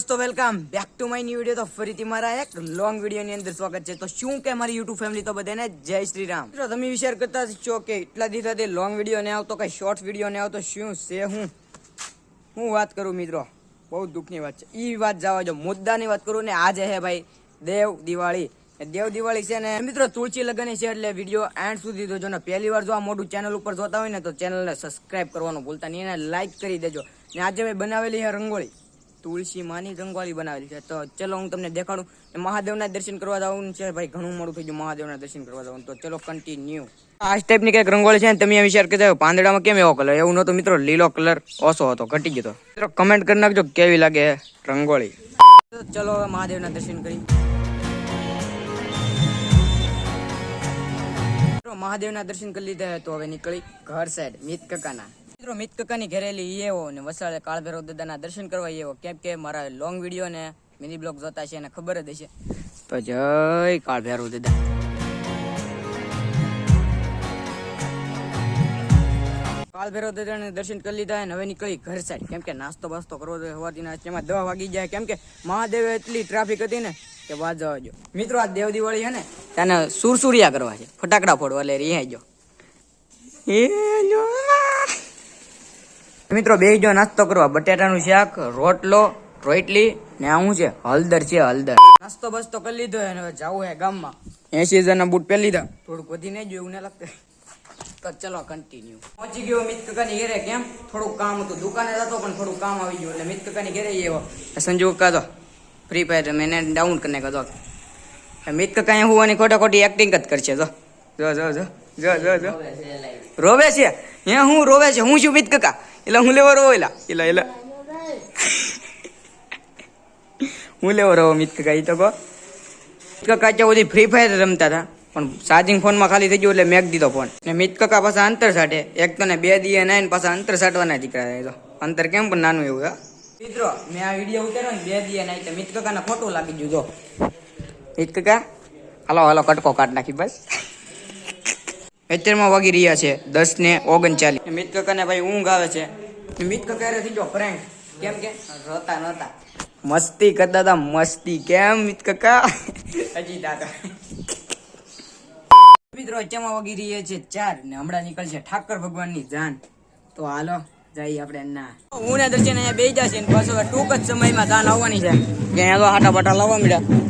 દોસ્તો welcome back to my new video તો ફરીથી મારા એક લોંગ વિડીયોની અંદર સ્વાગત છે. તો શું કે મારી યુટ્યુબ ફેમિલી તો બધાને જય શ્રી રામ. તો તમે વિચાર કરતા છો કે એટલા દિવસથી લોંગ વીડિયો ને આવતો, કઈ શોર્ટ વીડિયો ને આવતો, શું છે હું? હું વાત કરું મિત્રો? બહુ દુઃખની વાત છે. એ વાત જવા જો મુદ્દાની વાત કરું ને આજે હે ભાઈ દેવ દિવાળી. દેવ દિવાળી છે ને, મિત્રો, તુલસી લગ્ન છે એટલે વીડિયો એન્ડ સુધી જોજો ને. પહેલી વાર જો આ મોટું ચેનલ ઉપર જોતા હોય ને, તો ચેનલને સબસ્ક્રાઇબ કરવાનું ભૂલતા નહીં એને લાઈક કરી દેજો. ને આજે મેં બનાવેલી છે રંગોળી. તુલસી માની રંગોળી બનાવેલી છે. તો ચલો હું તમને દેખાડું. મહાદેવના દર્શન કરવા જવાનું છે ભાઈ, ઘણું મોડું થઈ ગયું મહાદેવના દર્શન કરવા જવાનું તો ચલો કન્ટિન્યુ આ ટાઈપની કંઈક રંગોળી છે ને તમે વિચાર કરતા પાંદડામાં કેમ એવો કલર એવું નતો મિત્રો, લીલો કલર ઓછો હતો, ઘટી ગયો મિત્રો કમેન્ટ કરી નાખજો કેવી લાગે રંગોળી. ચલો હવે મહાદેવના દર્શન કરી. મહાદેવના દર્શન કરી લીધા તો હવે નીકળી ઘર સાઈડ મિત કકાના. મિત્રો મિત કકાની ઘરેલી એવો ને વસાડે કાળભૈરવ દાદાના દર્શન કરવા એવો કેમ કે મારા લોંગ વીડિયો ને મિની બ્લોગ જોતા છે, એને ખબર જ હશે. તો જય કાળભૈરવ દાદા. કાળભૈરવ દાદાને દર્શન કરી લીધા અને હવે નીકળી ઘર સાઈડ. કેમ કે નાસ્તો બાસ્તો કરવો જોઈએ, સવારથી નાસ્તામાં દવા વાગી જાય. કેમ કે મહાદેવ એટલી ટ્રાફિક હતી ને કે વાત જવાજો મિત્રો, આ દેવ દિવાળી છે ને તેને સુરસુરિયા કરવા છે. ફટાકડા ફોડવા એટલે રિહાઈ જો. એ. મિત્રો, બે જો નાસ્તો કરવા. બટેટાનું શાક, રોટલો, રોટલી ને આવું છે? હળદર છે, હળદર. નાસ્તો બસ્તો કરી લીધો અને હવે જવું હે ગામમાં. એસી હજારના બૂટ પહેરી લીધા. થોડુંક વધી નહીં જોયું ને લાગતું. ચલો કન્ટિન્યુ પહોંચી ગયો મિત કકાની ઘેરે, કેમ? થોડુંક કામ હતું. દુકાને જતો, પણ થોડુંક કામ આવી ગયું. એટલે મિત કકાની ઘેરે એવો સંજુ કકા તો ફ્રી ફાયર મેને ડાઉન કરીને કહો મિત કકા અહીંયા હોવાની ખોટા ખોટી એક્ટિંગ જ કરશે. જો જો જો જો જો જો રોવે છે. એ હું રોવે છે. હું છું મિત કકા. એટલે હું લેવો રહો એલા એલા એલા હું લેવો રહો મિત કકા એ તો કહો મિત કકા ત્યાં સુધી ફ્રી ફાયર રમતા હતા પણ ચાર્જિંગ ફોનમાં ખાલી થઈ ગયું એટલે મેક દીધો ફોન ને મિત કકા પાછા અંતર સાટે એક તો ને બે દીએ નાઈને પાછા અંતર સાટવાના દીકરા છે તો અંતર કેમ પણ નાનું એવું હા મિત્રો મેં આ વીડિયો ઉતાર્યો ને બે દીએ નાય તો મિત કકાને ખોટું લાગી ગયું જો મિત કકા હાલો હાલો કટકો કાઢ નાખી બસ અત્યારમાં વાગી રહ્યા છે દસ ને ઓગણચાલીસ મિત કકાને ભાઈ ઊંઘ આવે છે? મિત કકા થઈ ગયો ફ્રેન્ડ કેમ કે? રોતા નહોતા. મસ્તી કરતા હતા મસ્તી. કેમ મિત કકા? હજી દાદા. મિત્રો અત્યારમાં વાગી રહ્યા છે ચાર ને હમણાં નીકળશે ઠાકર ભગવાનની જાન. તો હાલો જઈએ આપણે ના. હું ને દર્શન અહીંયા બે જશે ને હવે ટૂંક જ સમયમાં જાન આવવાની છે. કે અહીંયા તો હાટા બાટા લાવવા મળ્યા.